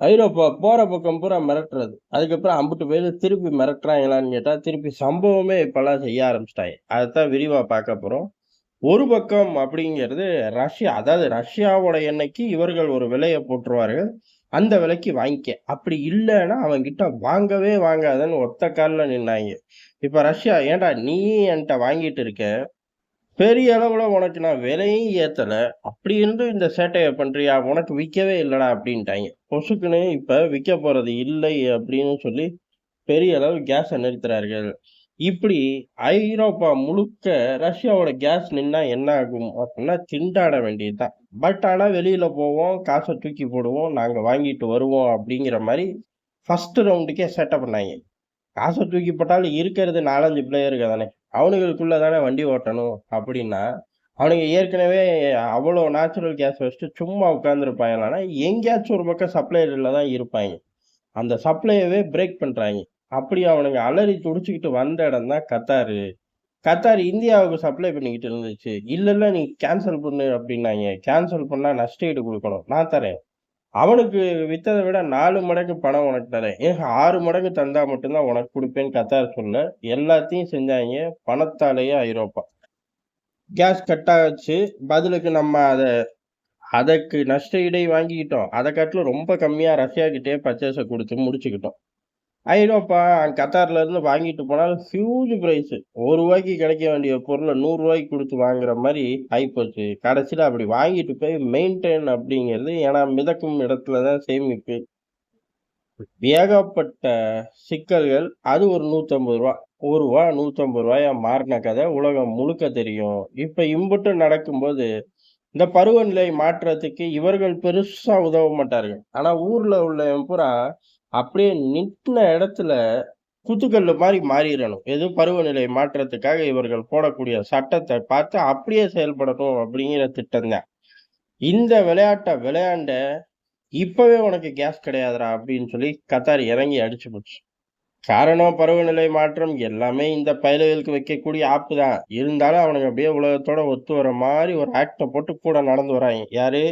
ஐரோப்பா போற பக்கம் பூரா மிரட்டுறது. அதுக்கப்புறம் அம்புட்டு பேரு திருப்பி மிரட்டுறாங்களான்னு கேட்டால் திருப்பி சம்பவமே இப்போல்லாம் செய்ய ஆரம்பிச்சிட்டாய் அதை தான் விரிவாக பார்க்க போகிறோம் ஒரு பக்கம் அப்படிங்கிறது ரஷ்யா. அதாவது ரஷ்யாவோட எண்ணெய்க்கு இவர்கள் ஒரு விலையை போட்டுருவார்கள். அந்த விலைக்கு வாங்கிக்க. அப்படி இல்லைன்னா அவங்கிட்ட வாங்கவே வாங்காதன்னு ஒத்த காலில் நின்னாங்க இப்போ ரஷ்யா, "ஏன்டா நீ என்கிட்ட வாங்கிட்டு இருக்க. பெரிய அளவில் உனக்கு நான் விலையும் ஏற்றலை அப்படி இருந்தும் இந்த சேட்டையை பண்ணுறியா உனக்கு விற்கவே இல்லைடா அப்படின்ட்டாங்க கொசுக்குன்னு இப்போ விற்க போகிறது இல்லை அப்படின்னு சொல்லி பெரிய அளவு கேஸை நிறுத்துறார்கள். இப்படி ஐரோப்பா முழுக்க ரஷ்யாவோட கேஸ் நின்னா என்ன ஆகும் அப்படின்னா, திண்டாட வேண்டியது தான். பட் ஆனால் வெளியில் போவோம், காசை தூக்கி போடுவோம், நாங்கள் வாங்கிட்டு வருவோம் அப்படிங்கிற மாதிரி ஃபஸ்ட்டு ரவுண்டுக்கே செட்டப் பண்ணாங்க காசை தூக்கி போட்டாலும் இருக்கிறது நாலஞ்சு பிளேயருக்கு தானே. அவனுங்களுக்குள்ள தானே வண்டி ஓட்டணும் அப்படின்னா, அவனுங்க ஏற்கனவே அவ்வளோ நேச்சுரல் கேஸ் வச்சுட்டு சும்மா உட்கார்ந்திருப்பாங்களான்னா, எங்கேயாச்சும் ஒரு பக்கம் சப்ளையரில் தான் இருப்பாங்க அந்த சப்ளையவே பிரேக் பண்ணுறாங்க அப்படி அவனுங்க அலறி துடிச்சுக்கிட்டு வந்த இடம் தான் கத்தாரு. கத்தார் இந்தியாவுக்கு சப்ளை பண்ணிக்கிட்டு இருந்துச்சு. இல்லைல்ல நீ கேன்சல் பண்ணு" அப்படின்னாங்க கேன்சல் பண்ணால் நஷ்டஈடு கொடுக்கணும் நான் தரேன். அவனுக்கு விற்றதை விட நாலு மடங்கு பணம் உனக்கு தரேன். ஏன் ஆறு மடங்கு தந்தா மட்டும்தான் உனக்கு கொடுப்பேன்னு கத்தார் சொல்ல, எல்லாத்தையும் செஞ்சாங்க பணத்தாலேயே ஐரோப்பா. கேஸ் கட் ஆச்சு. பதிலுக்கு நம்ம அதை அதற்கு நஷ்ட இடை வாங்கிக்கிட்டோம். அதை காட்டிலும் ரொம்ப கம்மியாக ரஷ்யா கிட்டே பர்ச்சேஸை கொடுத்து முடிச்சுக்கிட்டோம். ஐரோப்பா கத்தார்ல இருந்து வாங்கிட்டு போனாலும் ஹியூஜ் பிரைஸ். ஒரு ரூபாய்க்கு கிடைக்க வேண்டிய பொருளை நூறு ரூபாய்க்கு கொடுத்து வாங்குற மாதிரி ஆயிப்போச்சு. கடைசியில அப்படி வாங்கிட்டு போய் மெயின்டைன் அப்படிங்கிறது ஏன்னா மிதக்கும் இடத்துல தான் சேமிப்பு. ஏகப்பட்ட சிக்கல்கள். அது ஒரு நூற்றம்பது ரூபா ஒரு ரூபா நூற்றம்பது ரூபாயா மாறின கதை உலகம் முழுக்க தெரியும். இப்ப இம்புட்டும் நடக்கும்போது, இந்த பருவநிலை மாற்றத்துக்கு இவர்கள் பெருசா உதவ மாட்டார்கள். ஆனா ஊர்ல உள்ள பூரா அப்படியே நின்ன இடத்துல குத்துக்கல்லு மாதிரி மாறிடணும் எது பருவநிலை மாற்றத்துக்காக இவர்கள் போடக்கூடிய சட்டத்தை பார்த்து அப்படியே செயல்படணும் அப்படிங்கிற திட்டம் தான். இந்த விளையாட்டை விளையாண்ட, "இப்பவே உனக்கு கேஸ் கிடையாதுடா" அப்படின்னு சொல்லி கத்தார் இறங்கி அடிச்சு போச்சு. காரணம் பருவநிலை மாற்றம் எல்லாமே இந்த பயலுகளுக்கு வைக்கக்கூடிய ஆப்பு தான். இருந்தாலும் அவனுங்க அப்படியே உலகத்தோட ஒத்து வர மாதிரி ஒரு ஆக்டை போட்டு கூட நடந்து வராங்க யாரு?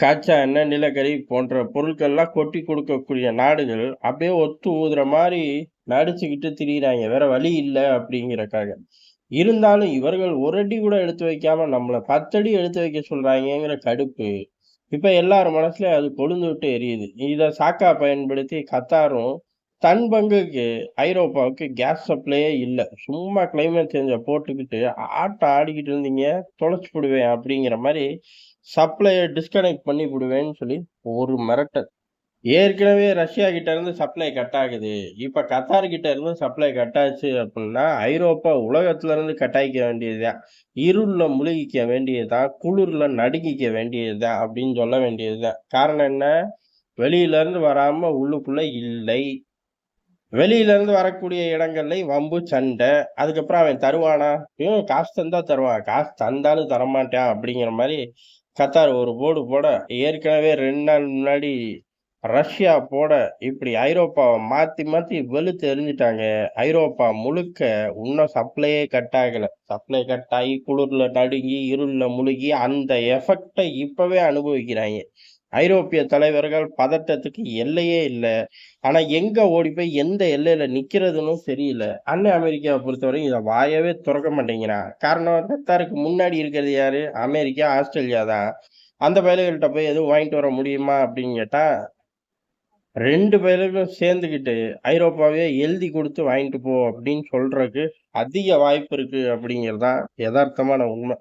கச்சா எண்ணெய், நிலக்கரி போன்ற பொருட்கள்லாம் கொட்டி கொடுக்கக்கூடிய நாடுகள் அப்படியே ஒத்து ஊதுற மாதிரி நடிச்சுக்கிட்டு திரியிறாங்க வேற வழி இல்லை அப்படிங்கிறக்காக. இருந்தாலும் இவர்கள் ஒரு அடி கூட எடுத்து வைக்காம நம்மளை பத்தடி எடுத்து வைக்க சொல்றாங்கிற கடுப்பு. இப்ப எல்லார் மனசுலயும் அது கொழுந்து விட்டு எரியுது. இதை சாக்கா பயன்படுத்தி கத்தாரும் தன் பங்குக்கு ஐரோப்பாவுக்கு கேஸ் சப்ளையே இல்லை சும்மா கிளைமேட் சேஞ்சை போட்டுக்கிட்டு ஆட்டம் ஆடிக்கிட்டு இருந்தீங்க, தொலைச்சி போடுவேன் அப்படிங்கிற மாதிரி சப்ளையை டிஸ்கனெக்ட் பண்ணி விடுவேன்னு சொல்லி ஒரு மிரட்டல். ஏற்கனவே ரஷ்யா கிட்ட இருந்து சப்ளை கட் ஆகுது. இப்போ கத்தார் கிட்ட இருந்து சப்ளை கட் ஆச்சு அப்படின்னா, ஐரோப்பா உலகத்துல இருந்து கட்டாய்க்க வேண்டியது தான். முழுகிக்க வேண்டியது தான். குளிர்ல நடுங்கிக்க வேண்டியதுதான் அப்படின்னு சொல்ல வேண்டியது தான். காரணம் என்ன? வெளியில இருந்து வராம உள்ளுக்குள்ள இல்லை. வெளியில இருந்து வரக்கூடிய இடங்கள்லையும் வம்பு, சண்டை. அதுக்கப்புறம் அவன் தருவானா? ம் காசு தந்தா தருவான். காசு தந்தாலும் தரமாட்டான் அப்படிங்கிற மாதிரி கத்தார் ஒரு போடு போட, ஏற்கனவே ரெண்டு நாள் முன்னாடி ரஷ்யா போட, இப்படி ஐரோப்பாவை மாற்றி மாற்றி வெளுத்து எறிஞ்சுட்டாங்க. ஐரோப்பா முழுக்க இன்னும் சப்ளையே கட் ஆகலை சப்ளை கட் ஆகி குளிர்ல நடுங்கி, இருளில் முழுகி அந்த எஃபெக்டை இப்போவே அனுபவிக்கிறாங்க ஐரோப்பிய தலைவர்கள் பதட்டத்துக்கு எல்லையே இல்லை ஆனா எங்க ஓடி போய் எந்த எல்லையில நிக்கிறதுன்னும் தெரியல. அண்ணன் அமெரிக்காவை பொறுத்தவரைக்கும் இதை வாயவே துறக்க மாட்டேங்கிறான். காரணம் கத்தாருக்கு முன்னாடி இருக்கிறது யாரு? அமெரிக்கா, ஆஸ்திரேலியா தான். அந்த பயலுகள்ட்ட போய் எதுவும் வாங்கிட்டு வர முடியுமா அப்படின்னு கேட்டா, 2 பயலுகளும் சேர்ந்துக்கிட்டு ஐரோப்பாவே எழுதி கொடுத்து வாங்கிட்டு போ அப்படின்னு சொல்றதுக்கு அதிக வாய்ப்பு இருக்கு அப்படிங்கிறது தான் எதார்த்தமான உண்மை.